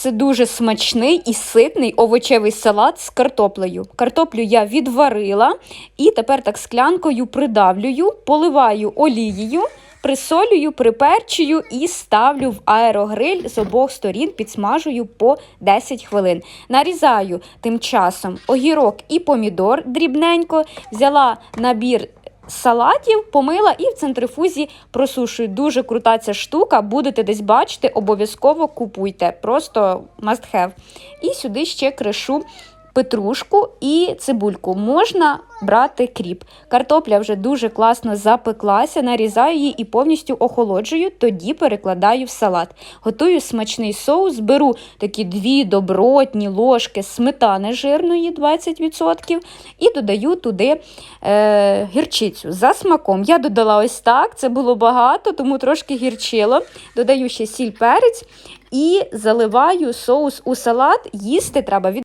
Це дуже смачний і ситний овочевий салат з картоплею. Картоплю я відварила і тепер так склянкою придавлюю, поливаю олією, присолюю, приперчую і ставлю в аерогриль з обох сторін, підсмажую по 10 хвилин. Нарізаю тим часом огірок і помідор дрібненько, взяла набір салатів, помила і в центрифузі просушую. Дуже крута ця штука. Будете десь бачити, обов'язково купуйте. Просто must have. І сюди ще кришу петрушку і цибульку. Можна брати кріп. Картопля вже дуже класно запеклася, нарізаю її і повністю охолоджую, тоді перекладаю в салат. Готую смачний соус, беру такі дві добротні ложки сметани жирної 20% і додаю туди е, гірчицю за смаком. Я додала ось так, це було багато, тому трошки гірчило. Додаю ще сіль перець і заливаю соус у салат. Їсти треба від